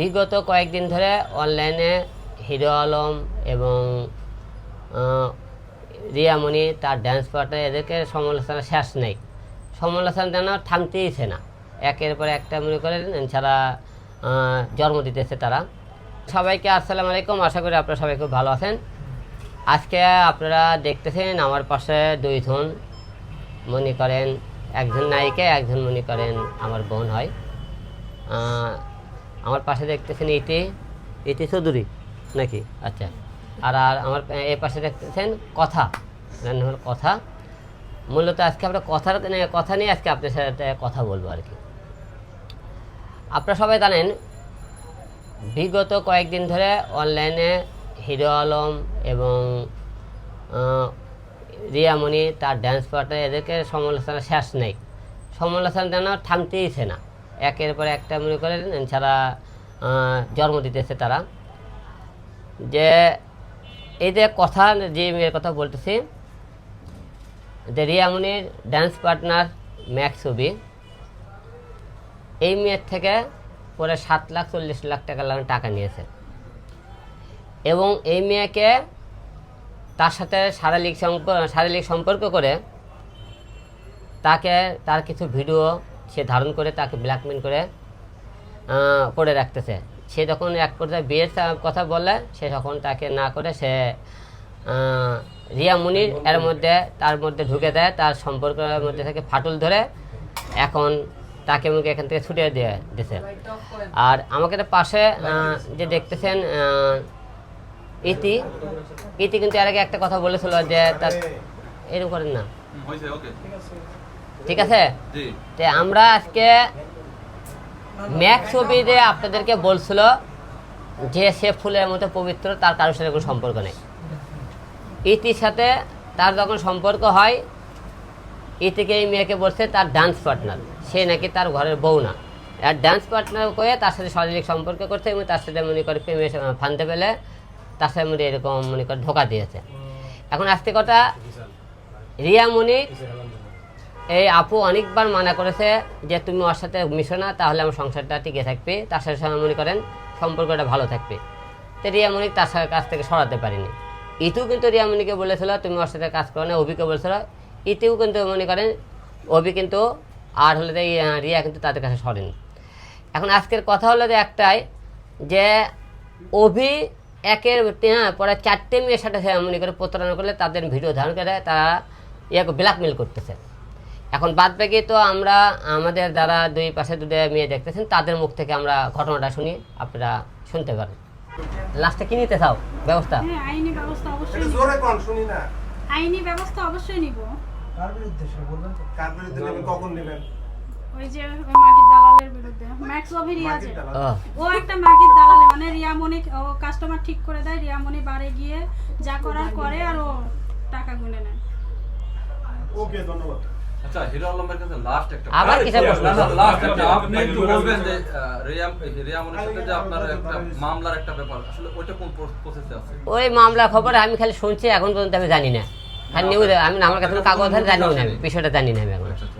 বিগত কয়েকদিন ধরে অনলাইনে হিরো আলম এবং রিয়ামণি তার ড্যান্স পার্টনার এদেরকে সমালোচনা শেষ নেই। সমালোচনা যেন থামতেইছে না। একের পর একটা মনে করেন ছাড়া আহ, জন্ম দিতেছে তারা। সবাইকে আসসালামু আলাইকুম। আশা করি আপনারা সবাই খুব ভালো আছেন। আজকে আপনারা দেখতেছেন আমার পাশে দুইজন মনে করেন একজন নায়িকা একজন মনে করেন আমার বোন হয়। আমার পাশে দেখতেছেন এটি এটি চৌধুরী নাকি? আচ্ছা। আর আর আমার, এ পাশে দেখতেছেন কথা নাম হলো কথা। মূলত আজকে আমরা কথার কথা নিয়ে আজকে আপনার সাথে কথা বলব আর কি। আপনারা সবাই জানেন, বিগত কয়েকদিন ধরে অনলাইনে হিরো আলম এবং রিয়ামণি তার ড্যান্স পার্টনার এদেরকে সমালোচনা শেষ নেই। সমালোচনা যেন থামতেইছে না। একের পর একটা মনে করেন, ছাড়া জন্ম দিতেছে তারা। যে এই যে কথা, যে মেয়ের কথা বলতেছি, যে রিয়ামণির ড্যান্স পার্টনার ম্যাক্স ছবি এই মেয়ের থেকে পরে সাত লাখ, চল্লিশ লাখ টাকা লাগানো টাকা নিয়েছে। এবং এই মেয়েকে তার সাথে শারীরিক শারীরিক সম্পর্ক করে তাকে তার কিছু ভিডিও সে ধারণ করে তাকে ব্ল্যাকমেল করে করে রাখতেছে। সে যখন এক পর্যায়ে বিয়ের কথা বলে সে তখন তাকে না করে সে রিয়া মুনির এর মধ্যে তার মধ্যে ঢুকে দেয় তার সম্পর্কের মধ্যে থেকে ফাটল ধরে এখন তাকে মুখে এখান থেকে ছুটিয়ে দিয়ে দিছে। আর আমাকে তো পাশে যে দেখতেছেন ইতি ইতি কিন্তু এর আগে একটা কথা বলেছিল যে তার এরকম করেন না। হয়েছে ওকে। ঠিক আছে? তে আমরা আজকে ম্যাক ছবি যে আপনাদেরকে বলছিল যে সে ফুলের মতো পবিত্র তার কারোর সাথে কোনো সম্পর্ক নেই। ইতির সাথে তার যখন সম্পর্ক হয় ইতিকে এই মেয়েকে বলছে তার ডান্স পার্টনার সে নাকি তার ঘরের বউ না। আর ডান্স পার্টনার করে তার সাথে শারীরিক সম্পর্ক করছে এবং তার সাথে মনে করে প্রেমে ফানতে পেলে তার সাথে মনে এরকম মনে করে ধোকা দিয়েছে। এখন আজকে কথা রিয়া মনির এই আপু অনেকবার মানা করেছে যে তুমি ওর সাথে মিশো না তাহলে আমার সংসারটা টিকে থাকবে। তার সাথে মনে করেন সম্পর্কটা ভালো থাকবে। তো রিয়ামণি তার সাথে কাছ থেকে সরাতে পারিনি। ইতু কিন্তু রিয়ামণিকে বলেছিল তুমি ওর সাথে কাজ করো না। অভিকে বলেছিল ইতিও কিন্তু মনে করেন অভি কিন্তু আর হলে রিয়া কিন্তু তাদের কাছে সরেনি। এখন আজকের কথা হলো যে একটাই যে অভি একের হ্যাঁ, পরে চারটে মেয়ের সাথে মনে করে প্রতারণা করলে তাদের ভিডিও ধারণ করে তারা ইয়াকে ব্ল্যাকমেল করতেছে। এখন বাদ বাকি তো আমরা আমাদের যারা দুই পাশে দুটো মেয়ে দেখতেছেন তাদের মুখ থেকে আমরা ঘটনাটা শুনি আপনারা শুনতে পারেন। লাস্টে কি নিতে চাও? ব্যবস্থা? হ্যাঁ আইনি ব্যবস্থা অবশ্যই নিব। জোরে কোন শুনি না। আইনি ব্যবস্থা অবশ্যই নিব। কার বিরুদ্ধে সে বলবেন? কার বিরুদ্ধে নেবেন কখন নেবেন? ওই যে ওই মাগির দালালের বিরুদ্ধে। ম্যাক্স অভি রিয়া যে ও, ও একটা মাগির দালালে মানে রিয়ামণি ও কাস্টমার ঠিক করে দেয় রিয়ামণি বারে গিয়ে যা করার করে আর ও টাকা গুনে নেয়। ওকে ধন্যবাদ। আচ্ছা হিরো আলমের কাছে লাস্ট একটা আবার কিসের প্রশ্ন? লাস্ট একটা আপনি একটু বলবেন যে রিয়াম রিয়ামনের সাথে যে আপনার একটা মামলার একটা ব্যাপার আসলে ওইটা কোন প্রসেসে আছে? ওই মামলা খবর আমি খালি শুনছি এখন পর্যন্ত আমি জানি না। নিউজ আমি আমার কাছে কাগজ জানিও না আমি বিষয়টা জানি না আমি এখন। আচ্ছা, আচ্ছা।